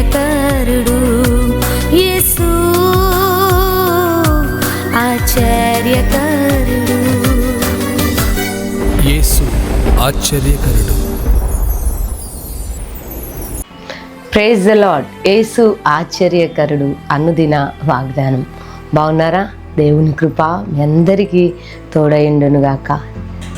ఆశ్చర్యకరుడు యేసు ఆశ్చర్యకరుడు. యేసు ఆశ్చర్యకరుడు. ప్రేజ్ ద లాడ్ యేసు ఆశ్చర్యకరుడు అనుదిన వాగ్దానం. బాగున్నారా? దేవుని కృప మీ అందరికీ తోడైండునుగాక.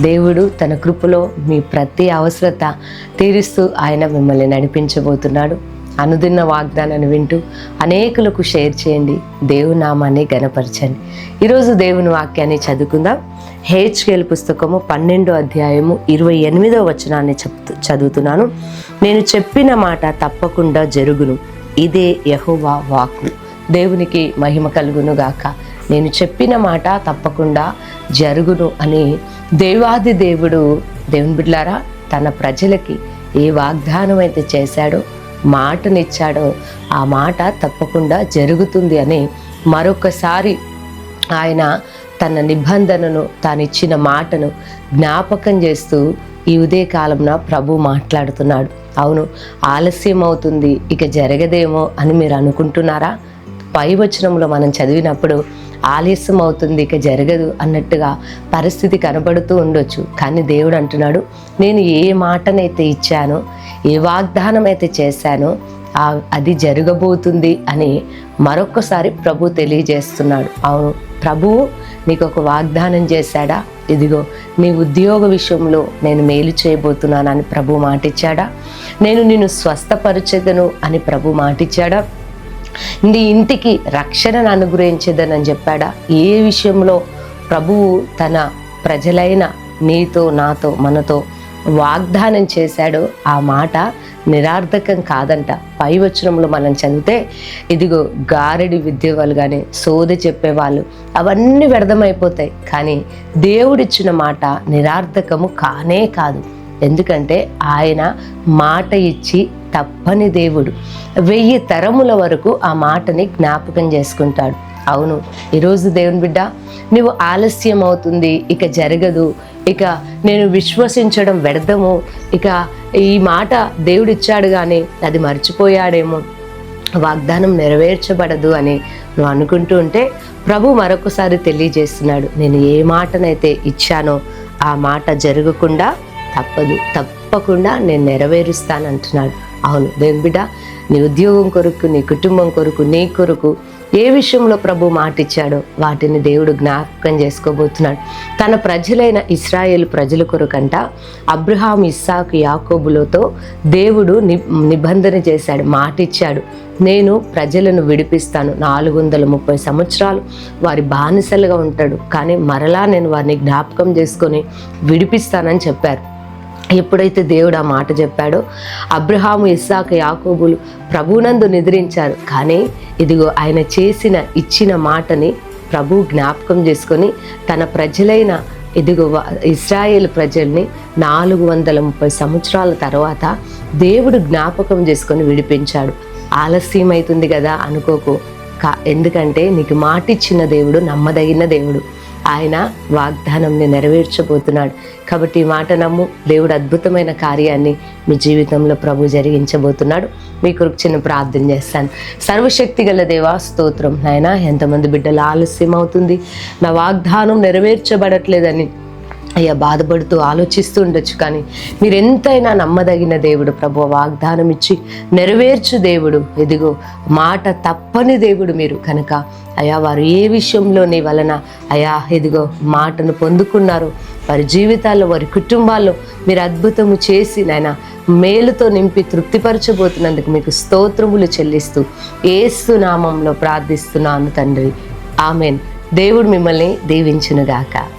దేవుడు తన కృపలో మీ ప్రతి అవసరత తీరుస్తూ ఆయన మిమ్మల్ని నడిపించబోతున్నాడు. అనుదిన వాగ్దానాన్ని వింటూ అనేకులకు షేర్ చేయండి. దేవుని నామాన్ని గనపరచండి ఈరోజు దేవుని వాక్యాన్ని చదువుకుందాం. హేచ్కేల్ పుస్తకము పన్నెండో అధ్యాయము ఇరవై ఎనిమిదో వచనాన్ని చెప్తూ చదువుతున్నాను. నేను చెప్పిన మాట తప్పకుండా జరుగును. ఇదే యహోవా వాక్కు. దేవునికి మహిమ కలుగును గాక. నేను చెప్పిన మాట తప్పకుండా జరుగును అని దేవాది దేవుడు దేవుని బిడ్లారా తన ప్రజలకి ఏ వాగ్దానం అయితే చేశాడో మాటనిచ్చాడో ఆ మాట తప్పకుండా జరుగుతుంది అని మరొకసారి ఆయన తన నిబంధనను తానిచ్చిన మాటను జ్ఞాపకం చేస్తూ ఈ ఉదయకాలంన కాలంలో ప్రభు మాట్లాడుతున్నాడు. అవును ఆలస్యం అవుతుంది ఇక జరగదేమో అని మీరు అనుకుంటున్నారా? పై వచనంలో మనం చదివినప్పుడు ఆలస్యం అవుతుంది ఇక జరగదు అన్నట్టుగా పరిస్థితి కనబడుతూ ఉండొచ్చు. కానీ దేవుడు అంటున్నాడు నేను ఏ మాటనైతే ఇచ్చానో ఏ వాగ్దానం అయితే చేశానో ఆ- అది జరగబోతుంది అని మరొకసారి ప్రభు తెలియజేస్తున్నాడు. అవును ప్రభువు నీకు ఒక వాగ్దానం చేశాడా? ఇదిగో నీ ఉద్యోగ విషయంలో నేను మేలు చేయబోతున్నానని ప్రభు మాటిచ్చాడా? నేను నిన్ను స్వస్థపరచదను అని ప్రభు మాటిచ్చాడా? నీ ఇంటికి రక్షణను అనుగ్రహించేదనని చెప్పాడా? ఏ విషయంలో ప్రభువు తన ప్రజలైన నీతో నాతో మనతో వాగ్దానం చేశాడో ఆ మాట నిరార్థకం కాదంట. పై వచనంలో మనం చదివితే ఇదిగో గారెడి విద్యవాళ్ళు కానీ సోది చెప్పేవాళ్ళు అవన్నీ వ్యర్థమైపోతాయి. కానీ దేవుడిచ్చిన మాట నిరార్థకము కానే కాదు. ఎందుకంటే ఆయన మాట ఇచ్చి తప్పని దేవుడు. వెయ్యి తరముల వరకు ఆ మాటని జ్ఞాపకం చేసుకుంటాడు. అవును ఈరోజు దేవుని బిడ్డ నువ్వు ఆలస్యం అవుతుంది ఇక జరగదు ఇక నేను విశ్వసించడం వ్యర్థము ఇక ఈ మాట దేవుడిచ్చాడు కానీ అది మర్చిపోయాడేమో. వాగ్దానం నెరవేర్చబడదు అని నువ్వు అనుకుంటూ ఉంటే ప్రభు మరొకసారి తెలియజేస్తున్నాడు. నేను ఏ మాటనైతే ఇచ్చానో ఆ మాట జరగకుండా తప్పదు. తప్పకుండా నేను నెరవేరుస్తాను అంటున్నాడు అవును దేవుని బిడ్డ నీ ఉద్యోగం కొరకు నీ కుటుంబం కొరకు నీ కొరకు ఏ విషయంలో ప్రభు మాటిచ్చాడో వాటిని దేవుడు జ్ఞాపకం చేసుకోబోతున్నాడు. తన ప్రజలైన ఇస్రాయేల్ ప్రజల కొరకంట అబ్రహాం ఇస్సాకు యాకోబులతో దేవుడు ని నిబంధన చేశాడు మాటిచ్చాడు. నేను ప్రజలను విడిపిస్తాను. నాలుగు వందల ముప్పై సంవత్సరాలు వారి బానిసలుగా ఉంటాడు. కానీ మరలా నేను వారిని జ్ఞాపకం చేసుకొని విడిపిస్తానని చెప్పారు. ఎప్పుడైతే దేవుడు ఆ మాట చెప్పాడో అబ్రహాము ఇస్సాక యాకోబులు ప్రభునందు నిద్రించారు. కానీ ఇదిగో ఆయన చేసిన ఇచ్చిన మాటని ప్రభు జ్ఞాపకం చేసుకొని తన ప్రజలైన ఇదిగో ఇస్రాయేల్ ప్రజల్ని నాలుగు వందల ముప్పై సంవత్సరాల తర్వాత దేవుడు జ్ఞాపకం చేసుకొని విడిపించాడు. ఆలస్యం అవుతుంది కదా అనుకోకు. కా ఎందుకంటే నీకు మాటిచ్చిన దేవుడు నమ్మదగిన దేవుడు. ఆయన వాగ్దానంని నెరవేర్చబోతున్నాడు. కాబట్టి ఈ మాట నమ్ము దేవుడు అద్భుతమైన కార్యాన్ని మీ జీవితంలో ప్రభు జరిగించబోతున్నాడు. మీ కొరకు చిన్న ప్రార్థన చేస్తాను. సర్వశక్తి గల దేవా స్తోత్రం. నాయన ఎంతమంది బిడ్డలు ఆలస్యం అవుతుంది నా వాగ్దానం నెరవేర్చబడట్లేదని అయ్యా బాధపడుతూ ఆలోచిస్తూ ఉండొచ్చు కానీ మీరు ఎంతైనా నమ్మదగిన దేవుడు ప్రభు వాగ్దానం ఇచ్చి నెరవేర్చు దేవుడు. ఎదిగో మాట తప్పని దేవుడు మీరు కనుక. అయా వారు ఏ విషయంలో నీ వలన అయా ఎదిగో మాటను పొందుకున్నారు వారి జీవితాల్లో వారి కుటుంబాల్లో మీరు అద్భుతము చేసి నాయన మేలుతో నింపి తృప్తిపరచబోతున్నందుకు మీకు స్తోత్రములు చెల్లిస్తూ ఏసు నామంలో ప్రార్థిస్తున్నాను తండ్రి. ఆమెన్. దేవుడు మిమ్మల్ని దీవించునుగాక.